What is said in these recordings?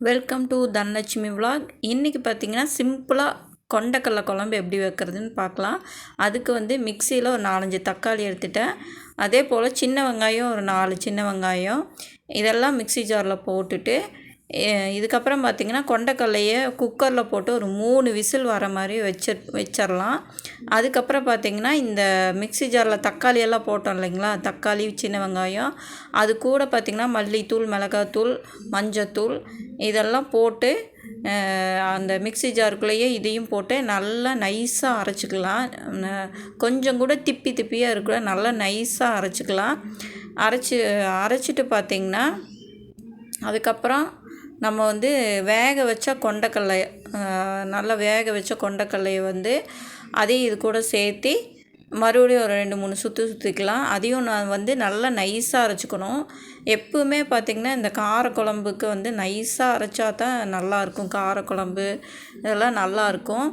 Welcome to Dhanalakshmi vlog இன்றைக்கி பார்த்தீங்கன்னா சிம்பிளாக கொண்டக்கடல குழம்பு எப்படி வைக்கிறதுன்னு பார்க்கலாம். அதுக்கு வந்து மிக்சியில் ஒரு நாலஞ்சு தக்காளி எடுத்துட்டேன். அதே போல் சின்ன வெங்காயம் ஒரு நாலு சின்ன வெங்காயம். இதெல்லாம் மிக்சி ஜாரில் போட்டுட்டு இதுக்கப்புறம் பார்த்திங்கன்னா கொண்டக்கடலையை குக்கரில் போட்டு ஒரு மூணு விசில் வர மாதிரி வச்சு வச்சிடலாம் அதுக்கப்புறம் பார்த்திங்கன்னா இந்த மிக்சி ஜாரில் தக்காளி எல்லாம் போட்டோம் இல்லைங்களா? தக்காளி சின்ன வெங்காயம். அது கூட பார்த்திங்கன்னா மல்லித்தூள் மிளகாத்தூள் மஞ்சத்தூள் இதெல்லாம் போட்டு அந்த மிக்சி ஜாருக்குள்ளேயே இதையும் போட்டு நல்லா நைஸாக அரைச்சிக்கலாம். கொஞ்சம் கூட திப்பி திப்பியாக இருக்கிற நல்லா நைஸாக அரைச்சிக்கலாம். அரைச்சி அரைச்சிட்டு பார்த்திங்கன்னா அதுக்கப்புறம் நம்ம வந்து வேக வச்ச கொண்டக்கடலை நல்லா வேக வச்ச கொண்டக்கடலையை வந்து அதையும் இது கூட சேர்த்து மறுபடியும் ஒரு ரெண்டு மூணு சுற்று சுற்றிக்கலாம் அதையும் நான் வந்து நல்லா நைஸாக அரைச்சிக்கணும். எப்பவுமே பார்த்திங்கன்னா இந்த காரக்குழம்புக்கு வந்து நைஸாக அரைச்சா தான் நல்லாயிருக்கும் காரக்குழம்பு இதெல்லாம் நல்லாயிருக்கும்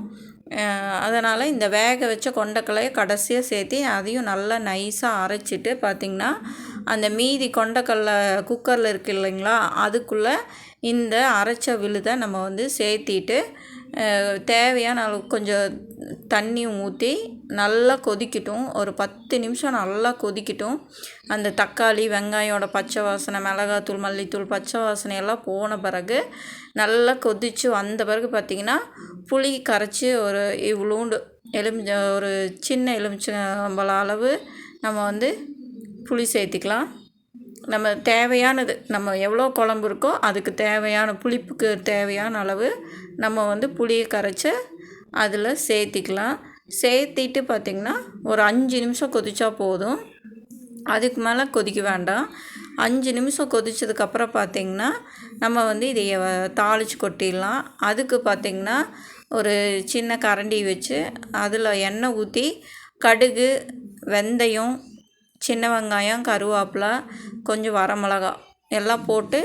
அதனால் இந்த வேக வச்ச கொண்டக்கடலையை கடைசியாக சேர்த்து அதையும் நல்லா நைஸாக அரைச்சிட்டு பார்த்திங்கன்னா அந்த மீதி கொண்டக்கடலை குக்கரில் இருக்குது இல்லைங்களா? அதுக்குள்ளே இந்த அரைச்ச விழுதை நம்ம வந்து சேர்த்திட்டு தேவையான அளவு கொஞ்சம் தண்ணி ஊற்றி நல்லா கொதிக்கட்டும். ஒரு பத்து நிமிஷம் நல்லா கொதிக்கட்டும். அந்த தக்காளி வெங்காயோட பச்சை வாசனை மிளகாத்தூள் மல்லித்தூள் பச்சை வாசனை எல்லாம் போன பிறகு நல்லா கொதித்து வந்த பிறகு பார்த்திங்கன்னா புளி கரைச்சி ஒரு இவ்வளோண்டு எலுமிச்ச ஒரு சின்ன எலுமிச்சம்பழம் அளவு நம்ம வந்து புளி சேர்த்திக்கலாம். நம்ம தேவையானது நம்ம எவ்வளோ குழம்பு இருக்கோ அதுக்கு தேவையான புளிப்புக்கு தேவையான அளவு நம்ம வந்து புளியை கரைச்சி அதில் சேர்த்திக்கலாம். சேர்த்திட்டு பார்த்திங்கன்னா ஒரு அஞ்சு நிமிஷம் கொதித்தா போதும். அதுக்கு மேலே கொதிக்க வேண்டாம். அஞ்சு நிமிஷம் கொதித்ததுக்கப்புறம் பார்த்திங்கன்னா நம்ம வந்து இதை தாளித்து கொட்டிடலாம். அதுக்கு பார்த்திங்கன்னா ஒரு சின்ன கரண்டி வச்சு அதில் எண்ணெய் ஊற்றி கடுகு வெந்தயம் சின்ன வெங்காயம் கருவேப்பில கொஞ்சம் வரமிளகா எல்லாம் போட்டு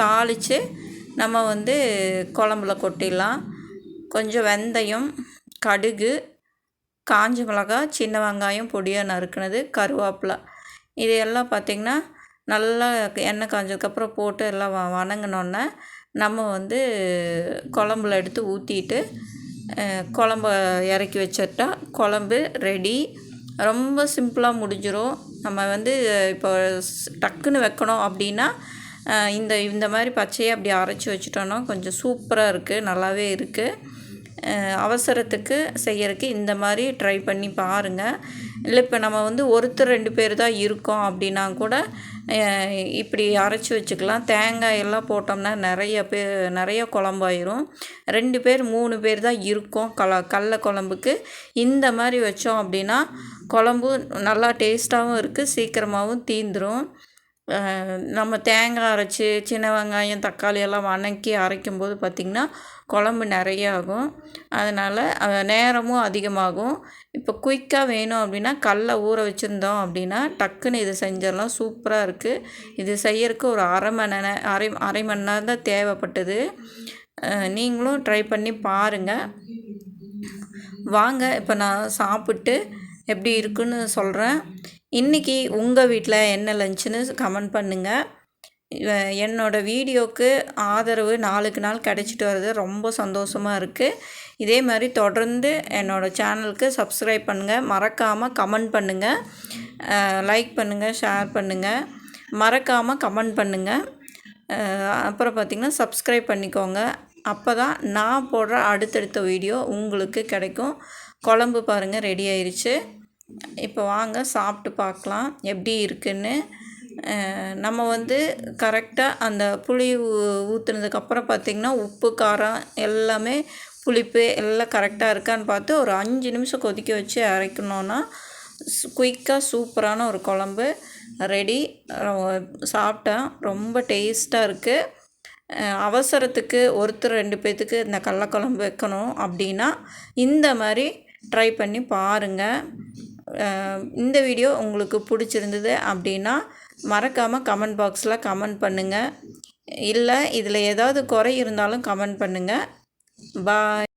தாளித்து நம்ம வந்து குழம்புல கொட்டிடலாம். கொஞ்சம் வெந்தயம் கடுகு காஞ்ச மிளகா சின்ன வெங்காயம் பொடியாக நறுக்குனது கருவேப்பிலை. இது எல்லாம் பார்த்திங்கன்னா நல்லா எண்ணெய் காஞ்சதுக்கப்புறம் போட்டு எல்லாம் வ வணங்கினோன்னே நம்ம வந்து குழம்புல எடுத்து ஊற்றிட்டு குழம்ப இறக்கி வச்சிட்டா குழம்பு ரெடி ரொம்ப சிம்பிளாக முடிஞ்சிடும் நம்ம வந்து இப்போ டக்குன்னு வைக்கணும் அப்படின்னா இந்த இந்த மாதிரி பச்சையாக அப்படி அரைச்சி வச்சிட்டோன்னா கொஞ்சம் சூப்பராக இருக்குது நல்லாவே இருக்குது அவசரத்துக்கு செய்கிறக்கு இந்த மாதிரி ட்ரை பண்ணி பாருங்கள் இல்லை இப்போ நம்ம வந்து ஒருத்தர் ரெண்டு பேர் தான் இருக்கோம் அப்படின்னா கூட இப்படி அரைச்சி வச்சுக்கலாம். தேங்காய் எல்லாம் போட்டோம்னா நிறைய பேர் நிறைய குழம்பாயிரும். ரெண்டு பேர் மூணு பேர் தான் இருக்கும் கல கடல குழம்புக்கு. இந்த மாதிரி வச்சோம் அப்படின்னா குழம்பு நல்லா டேஸ்ட்டாகவும் இருக்குது சீக்கிரமாகவும் தீந்துடும் நம்ம தேங்காய் அரைச்சி சின்ன வெங்காயம் தக்காளி எல்லாம் வதக்கி அரைக்கும்போது பார்த்திங்கன்னா குழம்பு நிறைய ஆகும். அதனால் நேரமும் அதிகமாகும். இப்போ குயிக்காக வேணும் அப்படின்னா கல்லை ஊற வச்சுருந்தோம் அப்படின்னா டக்குன்னு இது செஞ்சிடலாம். சூப்பராக இருக்குது இது செய்யறதுக்கு ஒரு அரை மணி நே அரை அரை மணி நேரம் தான் தேவைப்பட்டது. நீங்களும் ட்ரை பண்ணி பாருங்கள் வாங்க இப்போ நான் சாப்பிட்டு எப்படி இருக்குன்னு சொல்கிறேன் இன்றைக்கி உங்கள் வீட்டில் என்ன லஞ்சுன்னு கமெண்ட் பண்ணுங்கள் என்னோடய வீடியோவுக்கு ஆதரவு நாளுக்கு நாள் கிடச்சிட்டு வர்றது ரொம்ப சந்தோஷமாக இருக்குது இதே மாதிரி தொடர்ந்து என்னோடய சேனலுக்கு சப்ஸ்கிரைப் பண்ணுங்கள் மறக்காமல் கமெண்ட் பண்ணுங்கள் லைக் பண்ணுங்கள் ஷேர் பண்ணுங்கள் மறக்காமல் கமெண்ட் பண்ணுங்கள் அப்புறம் பார்த்திங்கன்னா சப்ஸ்கிரைப் பண்ணிக்கோங்க. அப்போ தான் நான் போடுற அடுத்தடுத்த வீடியோ உங்களுக்கு கிடைக்கும். குழம்பு பாருங்கள் ரெடி ஆயிடுச்சு இப்போ வாங்க சாப்பிட்டு பார்க்கலாம். எப்படி இருக்குதுன்னு நம்ம வந்து கரெக்டாக அந்த புளி ஊற்றுனதுக்கப்புறம் பார்த்திங்கன்னா உப்பு காரம் எல்லாமே புளிப்பு எல்லாம் கரெக்டாக இருக்கான்னு பார்த்து ஒரு அஞ்சு நிமிஷம் கொதிக்க வச்சு அரைக்கணுன்னா குயிக்காக சூப்பரான ஒரு குழம்பு ரெடி சாப்பிட்டேன் ரொம்ப டேஸ்ட்டாக இருக்குது அவசரத்துக்கு ஒருத்தர் ரெண்டு பேர்த்துக்கு இந்த கடலக்குழம்பு வைக்கணும் அப்படின்னா இந்த மாதிரி ட்ரை பண்ணி பாருங்கள் இந்த வீடியோ உங்களுக்கு பிடிச்சிருந்தது அப்படின்னா மறக்காமல் கமெண்ட் பாக்ஸில் கமெண்ட் பண்ணுங்கள் இல்லை இதில் ஏதாவது குறை இருந்தாலும் கமெண்ட் பண்ணுங்கள் பாய்.